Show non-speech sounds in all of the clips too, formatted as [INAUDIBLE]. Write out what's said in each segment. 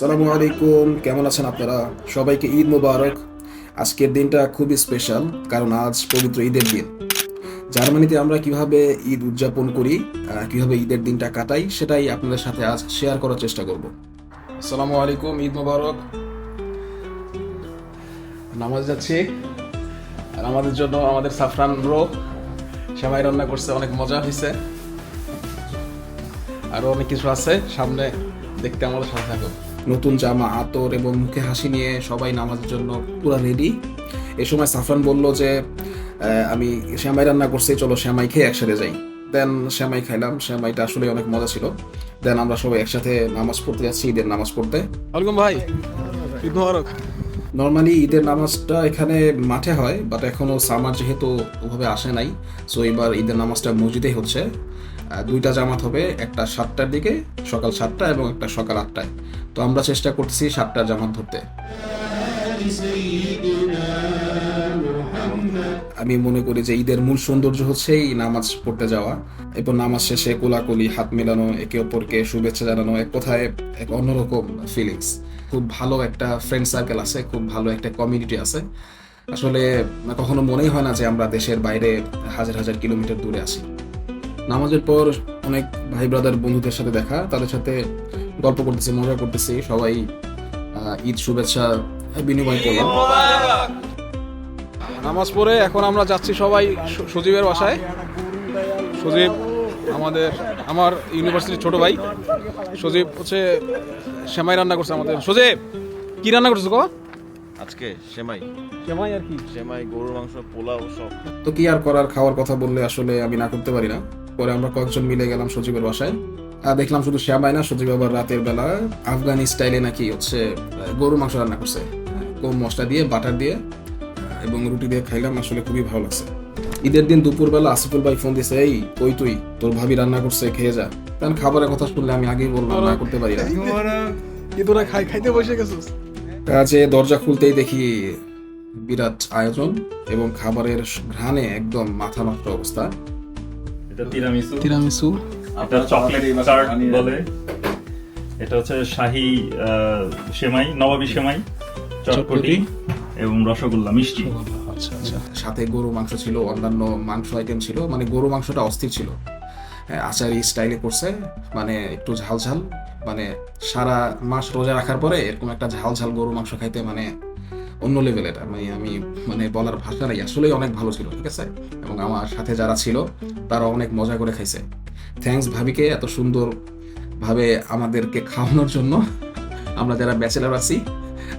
সালামু আলাইকুম। কেমন আছেন আপনারা? সবাইকে ঈদ মোবারক। আজকের দিনটা খুবই স্পেশাল কারণ আজ পবিত্র ঈদের দিন। জার্মানিতে আমরা কীভাবে ঈদ উদযাপন করি কীভাবে ঈদের দিনটা কাটাই, সেটাই আপনাদের সাথে আজ শেয়ার করার চেষ্টা করব। আসসালামু আলাইকুম, ঈদ মোবারক। নামাজ যাচ্ছি। আর আমাদের জন্য আমাদের সাফরান ব্রো সেমাই রান্না করছে, অনেক মজা হয়েছে আরও অনেক কিছু আছে, সামনে দেখতে আমাদের সাথে থাকো নতুন জামা আতর এবং মুখে হাসি নিয়ে সবাই নামাজের জন্য পুরো রেডি এ সময় সাফরান বলল যে আমি শ্যামাই রান্না করছি চলো শ্যামাই খেয়ে একসাথে যাই। দেন শ্যামাই খাইলাম শ্যামাইটা আসলে অনেক মজা ছিল। দেন আমরা সবাই একসাথে নামাজ পড়তে যাচ্ছি ঈদের নামাজ পড়তে। ভাই ঈদ মোবারক নর্মালি ঈদের নামাজটা এখানে মাঠে হয় বাট এখনও সামার যেহেতু ওভাবে আসে নাই সো এবার ঈদের নামাজটা মসজিদেই হচ্ছে। দুইটা জামাত হবে, একটা সাতটার দিকে, সকাল সাতটা এবং একটা সকাল আটটায়। তো আমরা চেষ্টা করছি সাতটার জামাত ধরতে। আমি মনে করি যে ঈদের মূল সৌন্দর্য হচ্ছে এই নামাজ পড়তে যাওয়া, এবং নামাজ শেষে কোলাকুলি, হাত মেলানো, একে অপরকে শুভেচ্ছা জানানো, এক কথায় এক অন্যরকম ফিলিংস খুব ভালো একটা ফ্রেন্ড সার্কেল আছে, খুব ভালো একটা কমিউনিটি আছে। আসলে কখনো মনেই হয় না যে আমরা দেশের বাইরে হাজার হাজার কিলোমিটার দূরে আছি। নামাজের পর অনেক ভাই ব্রাদার বন্ধুদের সাথে দেখা তাদের সাথে গল্প করতেছি মজা করতেছি সবাই ঈদ শুভেচ্ছা বিনিময় করলাম নামাজ পড়ে এখন আমরা যাচ্ছি সবাই সজীবের বাসায়। সজীব আমাদের আমার ইউনিভার্সিটির ছোট ভাই। সজীব হচ্ছে সেমাই রান্না করছে আমাদের। সজীব কি রান্না করছ গো? আজকে সেমাই। সেমাই আর কি? সেমাই গরুর মাংস পোলাও সব। তো কি আর করার খাওয়ার কথা বললে আসলে আমি না করতে পারি না। পরে আমরা কয়েকজন মিলে গেলাম সজীবের বাসায়। আর দেখলাম শুধু শ্যামাই না সজীব আবার রাতের বেলা আফগানি স্টাইলে নাকি হচ্ছে গরু মাংস রান্না করছে। কম মশলা দিয়ে বাটার দিয়ে এবং রুটি দিয়ে খাইলাম আসলে খুবই ভালো লাগছে। ঈদের দিন দুপুরবেলা আসিফুল ভাই ফোন দিছে এই কই তুই? তোর ভাবি রান্না করছে খেয়ে যা। কারণ খাবারের কথা শুনলে আমি আগেই বললাম না করতে পারি না। তোরা খাই খাইতে বসে গেছিস? কাজে দরজা খুলতেই দেখি বিরাট আয়োজন এবং খাবারের ঘ্রাণে একদম মাথা নষ্ট অবস্থা। এটা তিরামিসু তিরামিসু এটা চকলেট বলে। এটা হচ্ছে শাহি সেমাই নবাবী সেমাই চটপটি। এবং রসগোল্লা মিষ্টি। আচ্ছা আচ্ছা। সাথে গরু মাংস ছিল অন্যান্য মাংস আইটেম ছিল মানে গরু মাংসটা অস্থির ছিল। হ্যাঁ, আচারি স্টাইলে করছে মানে একটু ঝাল ঝাল মানে সারা মাস রোজা রাখার পরে এরকম একটা ঝাল ঝাল গরু মাংস খাইতে মানে অন্য লেভেলের আমি আমি মানে বলার ভাষা নাই আসলেই অনেক ভালো ছিল ঠিক আছে? এবং আমার সাথে যারা ছিল তারা অনেক মজা করে খাইছে। থ্যাঙ্কস ভাবিকে এত সুন্দর ভাবে আমাদেরকে খাওয়ানোর জন্য। আমরা যারা ব্যাচেলার আছি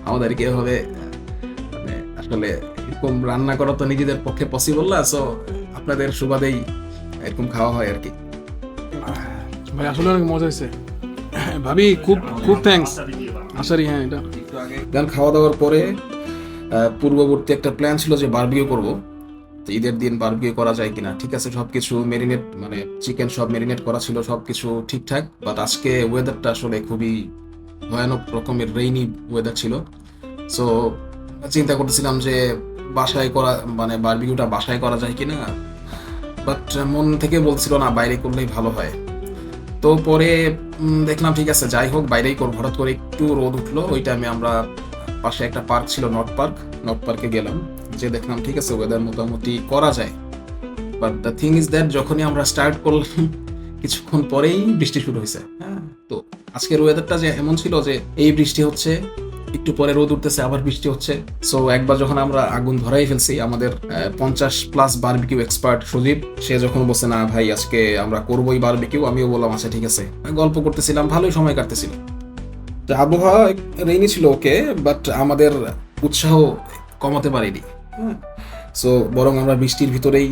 আমাদেরকে এভাবে মানে আসলে এরকম রান্না করা তো নিজেদের পক্ষে পসিবল না সো আপনাদের সুবাদেই এরকম খাওয়া হয় আর কি ভাই আসলে অনেক মজা হয়েছে। ভাবি খুব খুব থ্যাঙ্কস আশারি হ্যাঁ এটা। গান খাওয়া দাওয়ার পরে পূর্ববর্তী একটা প্ল্যান ছিল যে বারবিকিউ করব। তো ঈদের দিন বারবিকিউ করা যায় কিনা, ঠিক আছে সব কিছু মেরিনেট মানে চিকেন সব মেরিনেট করা ছিল সব কিছু ঠিকঠাক বাট আজকে ওয়েদারটা আসলে খুবই ভয়ানক রকমের রেইনি ওয়েদার ছিল। সো চিন্তা করতেছিলাম যে বাসায় করা মানে বারবিকিউটা বাসায় করা যায় কিনা বাট মন থেকে বলছিল না, বাইরে করলেই ভালো হয়। তো পরে দেখলাম ঠিক আছে, যাই হোক, বাইরেই করব। হঠাৎ করে একটু রোদ উঠল, ওই টাইমে আমরা পাশে একটা পার্ক ছিল নর্থ পার্ক, নর্থ পার্কে গেলাম। যে দেখলাম, ঠিক আছে ওয়েদার মোটামুটি করা যায়। But the thing is that যখনই আমরা স্টার্ট করলাম, [LAUGHS] কিছুক্ষণ পরেই বৃষ্টি শুরু হয়েছে। হ্যাঁ তো আজকের ওয়েদারটা যে এমন ছিল যে এই বৃষ্টি হচ্ছে, একটু পরে রোদ উঠতেছে, আবার বৃষ্টি হচ্ছে। সো একবার যখন আমরা আগুন ধরাই ফেলছি, আমাদের পঞ্চাশ প্লাস বারবিকিউ এক্সপার্ট সুদীপ, সে যখন বলছে, না ভাই, আজকে আমরা করবোই বারবিকিউ আমিও বললাম আচ্ছা ঠিক আছে। গল্প করতেছিলাম, ভালোই সময় কাটতেছিল। তো আবহাওয়া রেইনি ছিল ওকে বাট আমাদের উৎসাহ কমাতে পারিনি। সো বরং আমরা বৃষ্টির ভিতরেই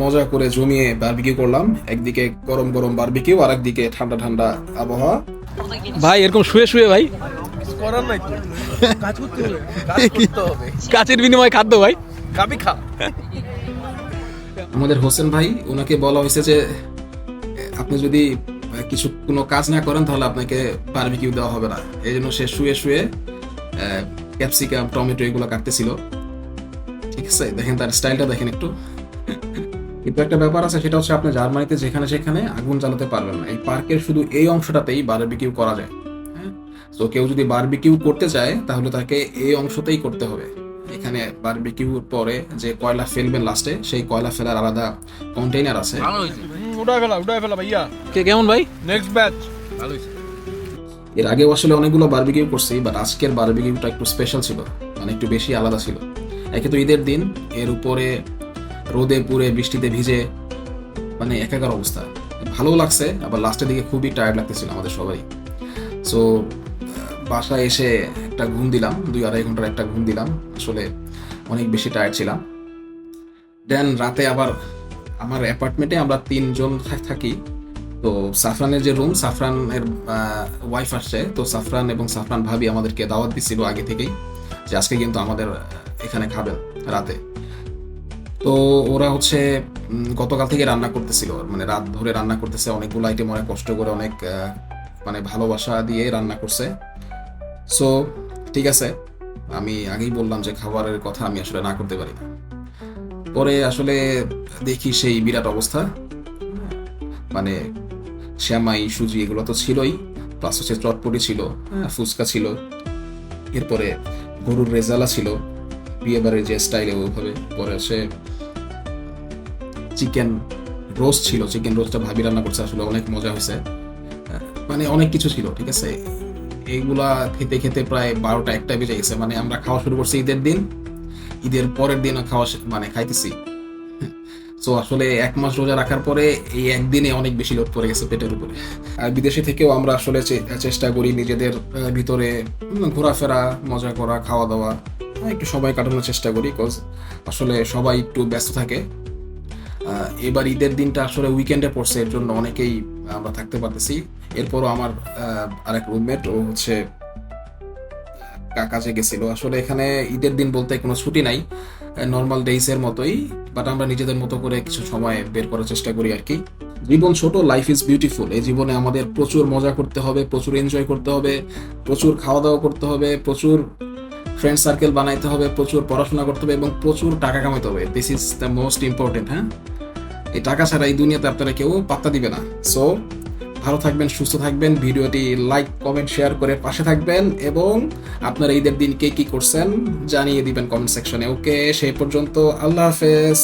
মজা করে জমিয়ে বারবিকিউ করলাম। একদিকে গরম গরম বারবিকিউ আর একদিকে ঠান্ডা ঠান্ডা আবহাওয়া। ভাই এরকম শুয়ে শুয়ে ভাই। করার নাই কাজ করতে হবে কাজ করতে হবে। কাচের বিনিময়ে খাদ্য ভাই। খাবি খা। আমাদের হোসেন ভাই ওনাকে বলা হয়েছে যে আপনি যদি কিছু কোনো কাজ না করেন, তাহলে আপনাকে বারবিকিউ দেওয়া হবে না। এই জন্য সে শুয়ে শুয়ে ক্যাপসিকাম টমেটো এগুলো কাটতেছিল। ঠিক আছে, দেখেন তার স্টাইলটা দেখেন একটু। কিন্তু একটা ব্যাপার আছে, সেটা হচ্ছে আপনি জার্মানিতে যেখানে সেখানে আগুন জ্বালাতে পারবেন না। এই পার্কের শুধু এই অংশটাতেই বারবিকিউ করা যায় হ্যাঁ? তো কেউ যদি বারবিকিউ করতে চায়, তাহলে তাকে এই অংশতেই করতে হবে। এখানে বারবিকিউর পরে যে কয়লা ফেলবেন লাস্টে সেই কয়লা ফেলার আলাদা কন্টেইনার আছে। উঠায় ফেলা উঠায় ফেলা ভাইয়া। কে কেমন ভাই? নেক্সট ব্যাচ এর আগেও আসলে অনেকগুলো বারবিকিউ করছি বাট আজকের বারবিকিউটা একটু স্পেশাল ছিল মানে একটু বেশি আলাদা ছিল। একে তো ঈদের দিন এর উপরে রোদে পুড়ে বৃষ্টিতে ভিজে মানে একাকার অবস্থা। ভালো লাগছে আবার লাস্টের দিকে খুবই টায়ার্ড লাগতেছিল আমাদের সবাই সো বাসায় এসে একটা ঘুম দিলাম দুই আড়াই ঘণ্টার একটা ঘুম দিলাম। আসলে অনেক বেশি টায়ার্ড ছিলাম। দেন রাতে আবার আমার অ্যাপার্টমেন্টে আমরা তিনজন থাকি। তো সাফরানের যে রুম সাফরানের ওয়াইফ আসছে। তো সাফরান এবং সাফরান ভাবি আমাদেরকে দাওয়াত দিছিল আগে থেকেই যে আজকে কিন্তু আমাদের এখানে খাবেন রাতে। তো ওরা হচ্ছে গতকাল থেকে রান্না করতেছিল। মানে রাত ধরে রান্না করতেছে, অনেকগুলো আইটেম অনেক কষ্ট করে অনেক মানে ভালোবাসা দিয়ে রান্না করছে। সো ঠিক আছে। আমি আগেই বললাম যে খাবারের কথা আমি আসলে না করতে পারি না। পরে আসলে দেখি সেই বিরাট অবস্থা। মানে শ্যামাই সুজি এগুলো তো ছিলই প্লাস হচ্ছে চটপটি ছিল ফুচকা ছিল এরপরে গরুর রেজালা ছিল বিয়েবারের যে স্টাইলে ওইভাবে পরে হচ্ছে চিকেন রোস্ট ছিল চিকেন রোস্টটা ভাবি রান্না করছে আসলে অনেক মজা হয়েছে। মানে অনেক কিছু ছিল ঠিক আছে? এইগুলা খেতে খেতে প্রায় বারোটা একটা বেজে গেছে। মানে আমরা খাওয়া শুরু করছি ঈদের দিন। ঈদের পরের দিনও খাওয়া মানে খাইতেছি। তো আসলে এক মাস রোজা রাখার পরে এই একদিনে অনেক বেশি লোড পড়ে গেছে পেটের উপরে। আর বিদেশে থেকেও আমরা আসলে চেষ্টা করি নিজেদের ভিতরে ঘোরাফেরা, মজা করা খাওয়া দাওয়া একটু সময় কাটানোর চেষ্টা করি বিকজ আসলে সবাই একটু ব্যস্ত থাকে। এবার ঈদের দিনটা আসলে উইকেন্ডে পড়ছে, এর জন্য অনেকেই আমরা থাকতে পারতেছি। এরপরও আমার আরেক রুমমেট ও হচ্ছে কাজে গেছিল। আসলে এখানে ঈদের দিন বলতে কোনো ছুটি নাই নর্মাল ডেইস এর মতোই বাট আমরা নিজেদের মতো করে কিছু সময় বের করার চেষ্টা করি আর কি। জীবন ছোট লাইফ ইজ বিউটিফুল এই জীবনে আমাদের প্রচুর মজা করতে হবে, প্রচুর এনজয় করতে হবে, প্রচুর খাওয়া দাওয়া করতে হবে, প্রচুর ফ্রেন্ড সার্কেল বানাইতে হবে, প্রচুর পড়াশোনা করতে হবে এবং প্রচুর টাকা কামাইতে হবে। This is the most important হ্যাঁ? এই টাকা ছাড়া এই দুনিয়াতে আপনারা কেউ পাত্তা দিবে না। সো ভালো থাকবেন, সুস্থ থাকবেন। ভিডিওটি লাইক কমেন্ট শেয়ার করে পাশে থাকবেন এবং আপনার ঈদের দিন কে কি করছেন জানিয়ে দিবেন কমেন্ট সেকশনে ওকে? সেই পর্যন্ত আল্লাহ হাফেজ।